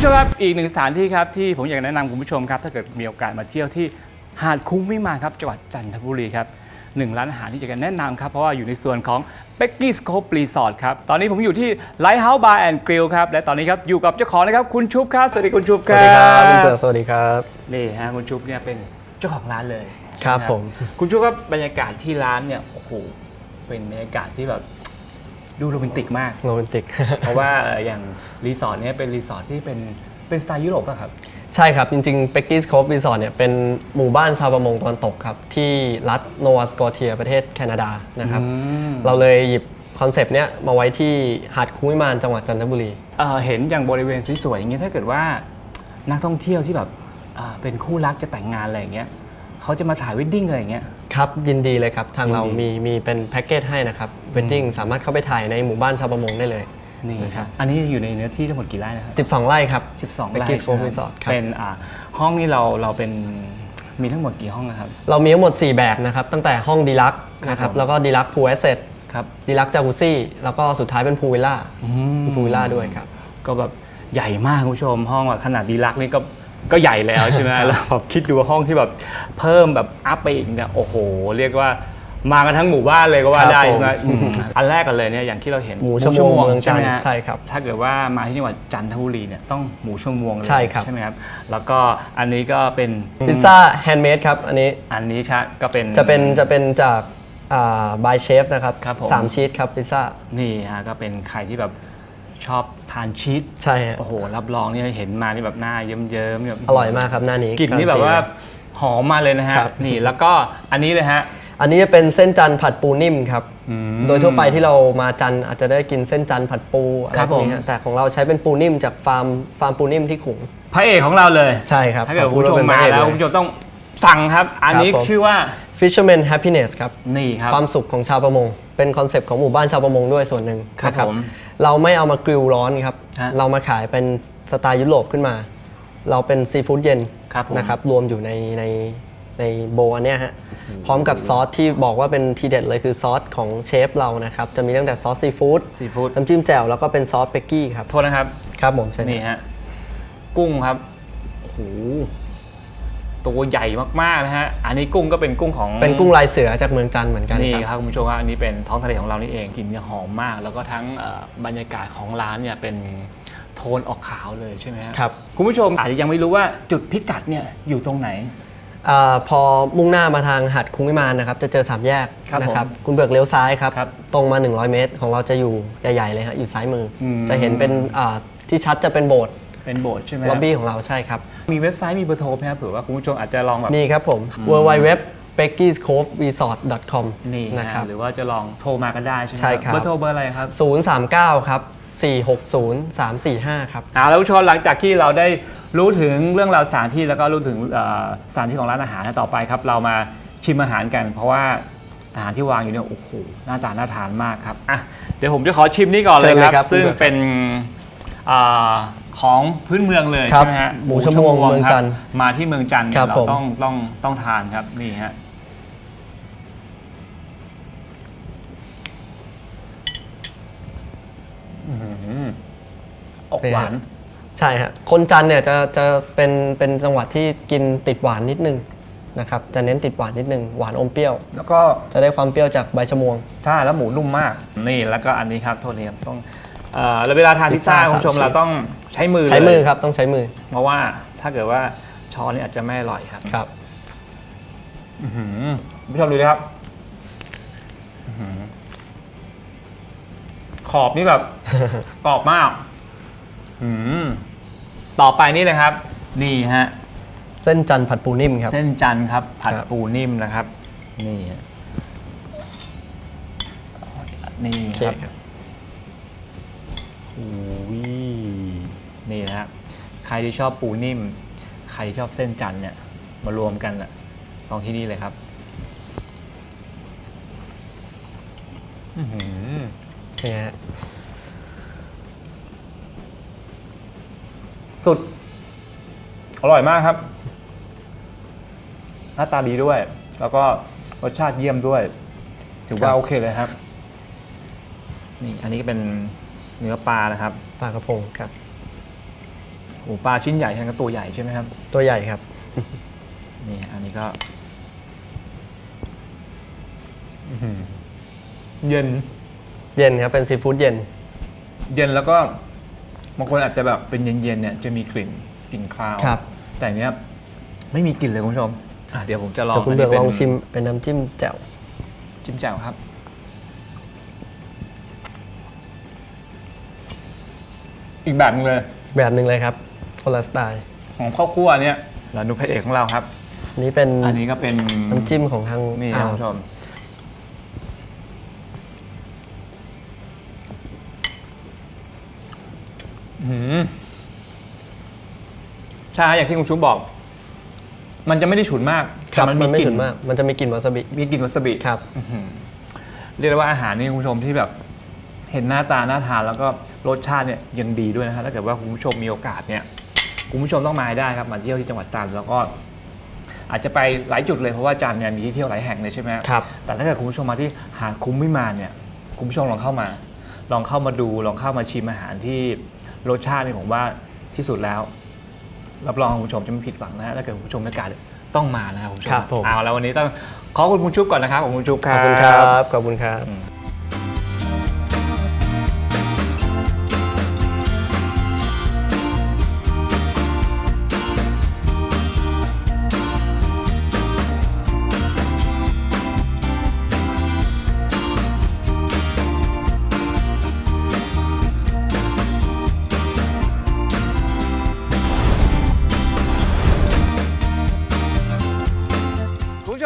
ผู้ชมครับอีกหนึ่งสถานที่ครับที่ผมอยากแนะนำคุณผู้ชมครับ ถ้าเกิดมีโอกาสมาเที่ยวที่หาดคุ้งวิมานครับจังหวัดจันทบุรีครับหนึ่งร้านอาหารที่จะแนะนำครับ เพราะว่าอยู่ในส่วนของ b e c k y Scope Resort ครับ ตอนนี้ผมอยู่ที่ Lighthouse Bar and Grill ครับ และตอนนี้ครับ อยู่กับเจ้าของนะครับ คุณชุบครับ สวัสดีคุณชุบสควัรัสบดีครับคุณเปิดสวัสดีครับ นี่ฮะคุณชุบเนี่ยเป็นเจ้าของร้านเลยครับนะผม คุณชุบครับบรรยากาศที่ร้านเนี่ยโอ้โหเป็นบรรยากาศที่แบบ ดูโรแมนติกมาก โรแมนติก เพราะว่าเอ่ออย่างรีสอร์ทเนี่ยเป็นรีสอร์ทที่เป็นเป็นสไตล์ยุโรปป่ะครับ ใช่ครับ จริงๆ p e c k y s Cove Resort เนี่ยเป็นหมู่บ้านชาวประมงตะวันตกครับ ที่รัฐโนวาสกอเทียประเทศแคนาดานะครับ อืม เราเลยหยิบคอนเซปต์เนี้ยมาไว้ที่หาดคุ้งวิมานจังหวัดจันทบุรี เอ่อเห็นอย่างบริเวณสวยๆอย่างเงี้ยถ้าเกิดว่านักท่องเที่ยวที่แบบอ่าเป็นคู่รักจะแต่งงานอะไรอย่างเงี้ยเขาจะมาถ่ายวดดิ้งอะไรอย่างเงี้ย ครับยินดีเลยครับ ทางเรายินดีมีมีเป็นแพ็กเกจให้นะครับเวดดิ้งสามารถเข้าไปถ่ายในหมู่บ้านชาวประมงได้เลย นี่นะคครัรับบอันนี้อยู่ในเนื้อที่ทั้งหมดกี่ไร่นะครับ 12 ไร่ครับ 12 p e c ไร่ k y s Cove ใช่ไหม Resort ครับ เป็นอ่าห้องนี้เราเราเป็นมีทั้งหมดกี่ห้องนะครับ เรามีทั้งหมด 4 แบบนะครับ ตั้งแต่ห้องดีลักนะคครัรับบผมแล้วก็ดีลักพูลแอสเซทครับดีลักจากุซี่ แล้วก็สุดท้ายเป็นพูลวิลล่าอืมมีพูลวิลล่าด้วยครับ ก็แบบใหญ่มากคุณผู้ชมห้องแบบขนาดดีลักซ์นี่ก็ ก็ใหญ่แล้วใช่ไหมครับแล้วแบบคิดดูห้องที่แบบเพิ่มแบบอัพไปอีกเนี่ยโอ้โห เรียกว่ามากันทั้งหมู่บ้านเลยก็ว่าได้ใช่ไหมอืมอันแรกกันเลยเนี่ยอย่างที่เราเห็นหมูชั่วโมงเมืองจันทไหร์ฮะใช่ครับถ้าเกิดว่ามาที่จังหวัดจันทบุรีเนี่ยต้องหมูชั่วโมงเลยใช่ครับ ใช่ไหมครับ แล้วก็อันนี้ก็เป็นพิซซ่าแฮนด์เมดครับ อันนี้อันนี้ชะก็เป็น จะเป็นจะเป็นจากบายเชฟนะครับครับผม สามชีสครับพิซซ่า นี่ฮะก็เป็นใครที่แบบ ชอบทานชีสใช่ฮะโอ้โห รับรองเนี่ยเห็นมานี่แบบหน้าเยิ้มๆแบบอร่อยมากครับหน้านี้กลิ่นนี่แบบว่าหอมมาเลยนะฮะครับนี่แล้วก็อันนี้เลยฮะอันนี้จะเป็นเส้นจันทร์ผัดปูนิ่มครับอืมโดยทั่วไปที่เรามาจันทร์อาจจะได้กินเส้นจันทร์ผัดปูอะไรครับพวกนี้ผมฮะแต่ของเราใช้เป็นปูนิ่มจากฟาร์มฟาร์มปูนิ่มที่ขุงพระเอกของเราเลยใช่ครับถ้าเกิดขอคุณผู้ชมเป็นมาพระเอกแล้วเยคุณผู้ชมต้องสั่งครับ อันนี้ครับผมชื่อว่า Fisherman Happiness ครับนี่ครับความสุขของชาวประมง เป็นคอนเซปต์ของหมู่บ้านชาวประมงด้วยส่วนหนึ่งครับนะผมเราไม่เอามากริลร้อนครับ ฮะเรามาขายเป็นสไตล์ยุโรปขึ้นมา เราเป็นซีฟู้ดเย็นครับผม นะครับรวมอยู่ในในในโบอันเนี้ยฮะพร้อมกับซอสที่บอกว่าเป็นทีเด็ดเลยคือซอสของเชฟเรานะครับจะมีตั้งแต่ซอสซีฟู้ดซีฟู้ดน้ำจิ้มแจ่วแล้วก็เป็นซอสเบกกี้ครับโทษนะครับ ครับผมใช่นี่ฮะ กุ้งครับโอ้โห ตัวใหญ่มากๆนะฮะ อันนี้กุ้งก็เป็นกุ้งของเป็นกุ้งลายเสือจากเมืองจันทร์เหมือนกันนี่ครับครับคุณผู้ชมครับอันนี้เป็นท้องทะเลของเรานี่เองกลิ่นเนี่ยหอมมาก แล้วก็ทั้งเอ่อบรรยากาศของร้านเนี่ยเป็นโทนออกขาวเลยใช่ไหมฮะครับคุณผู้ชมอาจจะยังไม่รู้ว่าจุดพิกัดเนี่ยอยู่ตรงไหนอาพอมุ่งหน้ามาทางหัดคุ้งวิมานนะครับจะเจอสามแยกครับนะครับผมคุณเบิกเลี้ยวซ้ายครับครับตรงมา 100 เมตร ของเราจะอยู่ใหญ่ๆเลยฮะอยู่ซ้ายมืออมจะเห็นเป็นอ่าที่ชัดจะเป็นโบสถ์ เป็นโบสถ์ใช่ไหมล็อบบี้ของเราใช่ครับ มีเว็บไซต์มีเบอร์โทรไหมครับเผื่อว่าคุณผู้ชมอาจจะลองแบบ มีครับผม w w w b e c k y s c o v e resort com นี่นะนะคครัรับบหรือว่าจะลองโทรมากันได้ใช่ไหมใช่ครับเบอร์โทรเบอร์อะไรครับ 039 ครับ 460 345 ครับเอาแล้วผู้ชมหลังจากที่เราได้รู้ถึงเรื่องราวสถานที่แล้วก็รู้ถึงเอ่อสถานที่ของร้านอาหารต่อไปครับเรามาชิมอาหารกัน เพราะว่าอาหารที่วางอยู่เนี่ยโอ้โหหน้าตาน่าทานมากครับอะเดี๋ยวผมจะขอชิมนี่ก่อนเลยเชิญเลยคครัรับบซึ่งคุณเบิร์ตเป็น อาของพื้นเมืองเลยครับใช่ไหมฮะหมูชั่วโมงครับเมืองจันทร์มาที่เมืองจันทร์เนี่ยครับเราผม ต้องต้องต้องทานครับนี่ฮะอื้อหืออกหวาน ใช่ฮะคนจันทร์เนี่ยจะจะเป็นเป็นจังหวัดที่กินติดหวานนิดนึงนะครับจะเน้นติดหวานนิดนึงหวานอมเปรี้ยว แล้วก็ จะได้ความเปรี้ยวจากใบชะมวง ใช่แล้วหมูนุ่มมาก นี่แล้วก็อันนี้ครับโทษทีครับต้อง เอ่อแล้วเวลาทานพิพิซซซ่าซ่าคุณผู้ชมสามชีสเราต้องใช้มือใช้มือเลยครับต้องใช้มือเพราะว่าถ้าเกิดว่าช้อนนี่อาจจะไม่อร่อยครับครับ อื้อหือคุณผู้ชมดูดิครับอื้อหือขอบนี่แบบ กรอบมากอื้อหือต่อไปนี่เลยครับ นี่ฮะ เส้นจันทร์ผัดปูนิ่มครับ เส้นจันทร์ครับ ผัดครับ ปูนิ่มนะครับ นี่ฮะนี่โอเคครับ ครับโอ้ยนี่นะฮะใครที่ชอบปูนิ่ม ใครที่ชอบเส้นจันทร์เนี่ยมารวมกันอะลองที่นี่เลยครับอื้อหือนี่ฮะสุด อร่อยมากครับ หน้าตาดีด้วย แล้วก็รสชาติเยี่ยมด้วย ถือว่าโอเคเลยครับ นี่อันนี้ก็เป็น เนื้อปลานะครับปลากระพงครับ โอ้ปลาชิ้นใหญ่ทั้งก็ตัวใหญ่ใช่ไหมครับ ตัวใหญ่ครับ นี่อันนี้ก็อื้อหือเย็น เย็นครับเป็นซีฟู้ดเย็น เย็นแล้วก็บางคนอาจจะแบบเป็นเย็นๆเนี่ยจะมีกลิ่นกลิ่นคาวครับ แต่อันเนี้ยไม่มีกลิ่นเลยคุณผู้ชมอะเดี๋ยวผมจะลองเดี๋ยวคุณเบือกนนี้ลองป็นชิมเป็นน้ำจิ้มแจ่วจิ้มแจ่วครับ อีกแบบหนึงเลย แบบหนึ่งเลยครับคนละสไตล์ของข้าวคั่วเนี่ยแล้วนูพระเอกของเราครับ อันนี้เป็นอันนี้ก็เป็นน้ำจิ้มของทางนี่ครับอ่าคุณผู้ชมอื้อหือใช่อย่างที่คุณชุบบอก มันจะไม่ได้ฉุนมากครับแต่มันไม่กลิ่ฉุนมาก มันจะมีกลิ่นวาซาบิมีกลิ่นวาซาบิครับ เรียกได้ว่าอาหารนี่คุณผู้ชมที่แบบ เห็นหน้าตาน่าทานแล้วก็รสชาติเนี่ยยังดีด้วยนะครับถ้าเกิดว่าคุณผู้ชมมีโอกาสเนี่ยคุณผู้ชมต้องมาให้ได้ครับมาเที่ยวที่จังหวัดตรังแล้วก็อาจจะไปหลายจุดเลยเพราะว่าจันทร์เนี่ยมีที่เที่ยวหลายแห่งเลยใช่ไหมครับ แต่ถ้าเกิดคุณผู้ชมมาที่หาดคุ้มวิมานเนี่ยคุณผู้ชมลองเข้ามา ลองเข้ามาดูลองเข้ามาชิมอาหารที่รสชาติเนี่ยผมว่าที่สุดแล้ว รับรองคุณผู้ชมจะไม่ผิดหวังนะฮะถ้าเกิดคุณผู้ชมมีโอกาสต้องมานะครับคุณผู้ชมครับผม เอาแล้ววันนี้ต้องขอบคุณคุณชุบก่อนนะครับขอบคุณคุณชุบคขรัอบบคุณครับ ขอบคุณครับ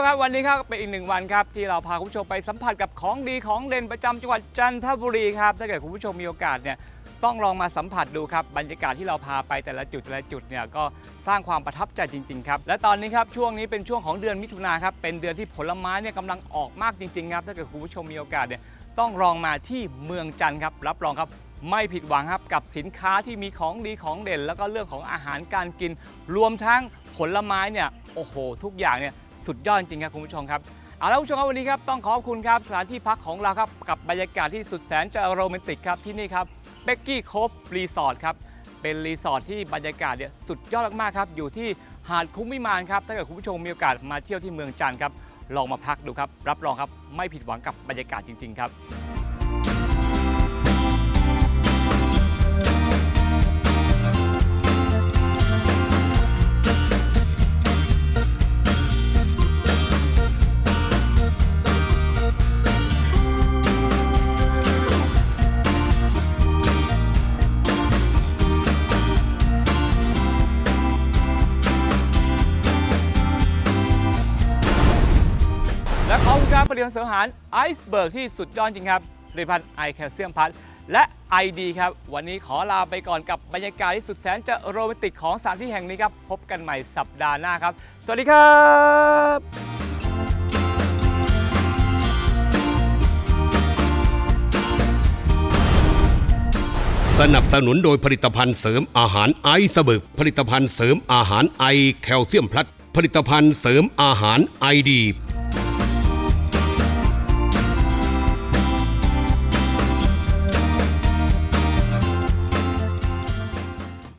ชมครับวันนี้ครับเป็นอีกหนึ่งวันครับที่เราพาคุณผู้ชมไปสัมผัสกับของดีของเด่นประจำจังหวัดจันทบุรีครับถ้าเกิดคุณผู้ชมมีโอกาสเนี่ยต้องลองมาสัมผัสดูครับบรรยากาศที่เราพาไปแต่ละจุดแต่ละจุดเนี่ยก็สร้างความประทับใจจริงๆครับและตอนนี้ครับช่วงนี้เป็นช่วงของเดือนมิถุนาครับเป็นเดือนที่ผลไม้เนี่ยกำลังออกมากจริงๆครับถ้าเกิดคุณผู้ชมมีโอกาสเนี่ยต้องลองมาที่เมืองจันทร์ครับรับรองครับ ไม่ผิดหวังครับกับสินค้าที่มีของดีของเด่น แล้วก็เรื่องของอาหารการกิน รวมทั้งผลไม้เนี่ยโอ้โห ทุกอย่างเนี่ยสุดยอดจริงครับคุณผู้ชมครับเอาละคุณผู้ชมครับวันนี้ครับต้องขอบคุณครับสถานที่พักของเราครับกับบรรยากาศที่สุดแสนจะโรแมนติกครับที่นี่ครับเบกกี้โคฟรีสอร์ทครับเป็นรีสอร์ทที่บรรยากาศเนี่ยสุดยอดมากๆครับอยู่ที่หาดคุ้งวิมานครับถ้าเกิดคุณผู้ชมมีโอกาสมาเที่ยวที่เมืองจันทร์ครับลองมาพักดูครับ รับรองครับ ไม่ผิดหวังกับบรรยากาศจริง ๆ ครับ ผลิตภัณฑ์เสริมอาหารไอซ์เบิร์กที่สุดยอดจริงครับผลิตภัณฑ์ไอแคลเซียมพัทและ ID ครับ วันนี้ขอลาไปก่อนกับบรรยากาศที่สุดแสนจะโรแมนติกของสถานที่แห่งนี้ครับ พบกันใหม่สัปดาห์หน้าครับ สวัสดีครับสนับสนุนโดยผลิตภัณฑ์เสริมอาหารไอซ์เบิร์กผลิตภัณฑ์เสริมอาหารไอแคลเซียมพลัสผลิตภัณฑ์เสริมอาหารไอดี